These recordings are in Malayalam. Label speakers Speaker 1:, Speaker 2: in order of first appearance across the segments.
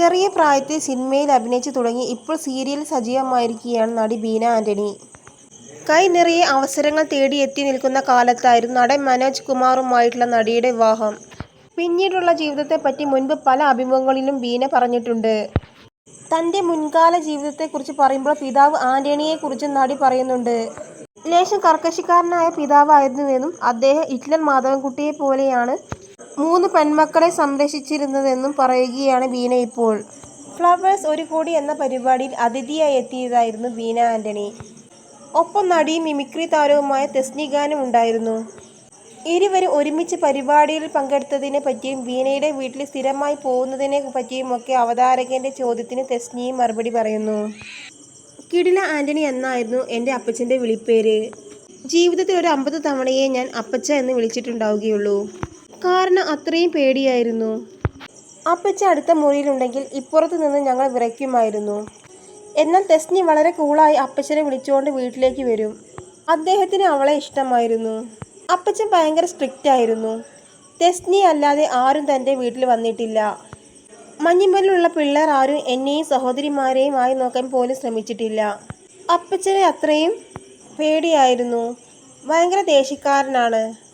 Speaker 1: ചെറിയ പ്രായത്തിൽ സിനിമയിൽ അഭിനയിച്ചു തുടങ്ങി ഇപ്പോൾ സീരിയൽ സജീവമായിരിക്കുകയാണ് നടി ബീന ആന്റണി. കൈ നിറയെ അവസരങ്ങൾ തേടി എത്തി നിൽക്കുന്ന കാലത്തായിരുന്നു നടൻ മനോജ് കുമാറുമായിട്ടുള്ള നടിയുടെ വിവാഹം. പിന്നീടുള്ള ജീവിതത്തെപ്പറ്റി മുൻപ് പല അഭിമുഖങ്ങളിലും ബീന പറഞ്ഞിട്ടുണ്ട്. തന്റെ മുൻകാല ജീവിതത്തെക്കുറിച്ച് പറയുമ്പോൾ പിതാവ് ആന്റണിയെക്കുറിച്ച് നടി പറയുന്നുണ്ട്. ലേശം കർക്കശക്കാരനായ പിതാവായിരുന്നുവെന്നും അദ്ദേഹം ഹിറ്റ്ലർ മാധവൻകുട്ടിയെപ്പോലെയാണ് മൂന്ന് പെൺമക്കളെ സംരക്ഷിച്ചിരുന്നതെന്നും പറയുകയാണ് ബീന ഇപ്പോൾ. ഫ്ലവേഴ്സ് ഒരു കോടി എന്ന പരിപാടിയിൽ അതിഥിയായി എത്തിയതായിരുന്നു ബീന ആന്റണി. ഒപ്പം നടിയും മിമിക്രി താരവുമായ തെസ്നി ഖാനും ഉണ്ടായിരുന്നു. ഇരുവരും ഒരുമിച്ച് പരിപാടിയിൽ പങ്കെടുത്തതിനെ പറ്റിയും ബീനയുടെ വീട്ടിൽ സ്ഥിരമായി പോകുന്നതിനെ പറ്റിയുമൊക്കെ അവതാരകന്റെ ചോദ്യത്തിന് തെസ്നിയും മറുപടി പറയുന്നു. കിടില ആന്റണി എന്നായിരുന്നു എന്റെ അപ്പച്ചന്റെ വിളിപ്പേര്. ജീവിതത്തിൽ ഒരു അമ്പത് തവണയെ ഞാൻ അപ്പച്ച എന്ന് വിളിച്ചിട്ടുണ്ടാവുകയുള്ളൂ. കാരണം അത്രയും പേടിയായിരുന്നു. അപ്പച്ച അടുത്ത മുറിയിലുണ്ടെങ്കിൽ ഇപ്പുറത്ത് നിന്ന് ഞങ്ങൾ വിറയ്ക്കുമായിരുന്നു. എന്നാൽ തെസ്നി വളരെ കൂളായി അപ്പച്ചനെ വിളിച്ചുകൊണ്ട് വീട്ടിലേക്ക് വരും. അദ്ദേഹത്തിന് അവളെ ഇഷ്ടമായിരുന്നു. അപ്പച്ചൻ ഭയങ്കര സ്ട്രിക്റ്റ് ആയിരുന്നു തെസ്നി അല്ലാതെ ആരും തന്റെ വീട്ടിൽ വന്നിട്ടില്ല. മഞ്ഞിമ്മലിലുള്ള പിള്ളേർ ആരും എന്നെയും സഹോദരിമാരെയും ആയി നോക്കാൻ പോലും ശ്രമിച്ചിട്ടില്ല. അപ്പച്ചനെ അത്രയും പേടിയായിരുന്നു. ഭയങ്കര ദേഷ്യക്കാരനാണ്.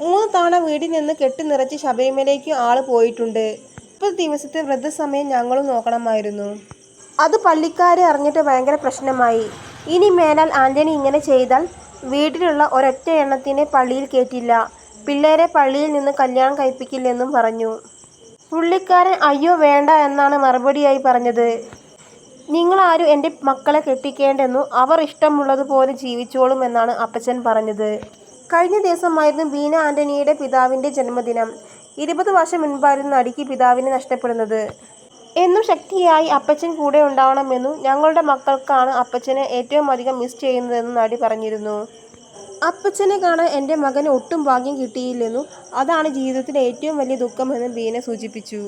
Speaker 1: മൂന്ന് തവണ വീട്ടിൽ നിന്ന് കെട്ടി നിറച്ച് ശബരിമലയ്ക്ക് ആൾ പോയിട്ടുണ്ട്. മുപ്പത് ദിവസത്തെ വ്രതസമയം ഞങ്ങളും നോക്കണമായിരുന്നു. അത് പള്ളിക്കാരെ അറിഞ്ഞിട്ട് ഭയങ്കര പ്രശ്നമായി. ഇനി മേലാൽ ആന്റണി ഇങ്ങനെ ചെയ്താൽ വീട്ടിലുള്ള ഒരൊറ്റ എണ്ണത്തിനെ പള്ളിയിൽ കയറ്റില്ല പിള്ളേരെ പള്ളിയിൽ നിന്ന് കല്യാണം കഴിപ്പിക്കില്ലെന്നും പറഞ്ഞു. പുള്ളിക്കാരൻ അയ്യോ വേണ്ട എന്നാണ് മറുപടിയായി പറഞ്ഞത്. നിങ്ങളാരും എന്റെ മക്കളെ കെട്ടിക്കേണ്ടെന്നു അവർ ഇഷ്ടമുള്ളതുപോലെ ജീവിച്ചോളും എന്നാണ് അപ്പച്ചൻ പറഞ്ഞത്. കഴിഞ്ഞ ദിവസമായിരുന്നു ബീന ആന്റണിയുടെ പിതാവിന്റെ ജന്മദിനം. ഇരുപത് വർഷം മുൻപായിരുന്നു നടിക്ക് പിതാവിനെ നഷ്ടപ്പെടുന്നത്. എന്നും ശക്തിയായി അപ്പച്ചൻ കൂടെ ഉണ്ടാവണമെന്നും ഞങ്ങളുടെ മക്കൾക്കാണ് അപ്പച്ചനെ ഏറ്റവും അധികം മിസ് ചെയ്യുന്നതെന്നും നടി പറഞ്ഞിരുന്നു. അപ്പച്ചനെ കാണാൻ എന്റെ മകന് ഒട്ടും ഭാഗ്യം കിട്ടിയില്ലെന്നും അതാണ് ജീവിതത്തിലെ ഏറ്റവും വലിയ ദുഃഖമെന്നും ബീന സൂചിപ്പിച്ചു.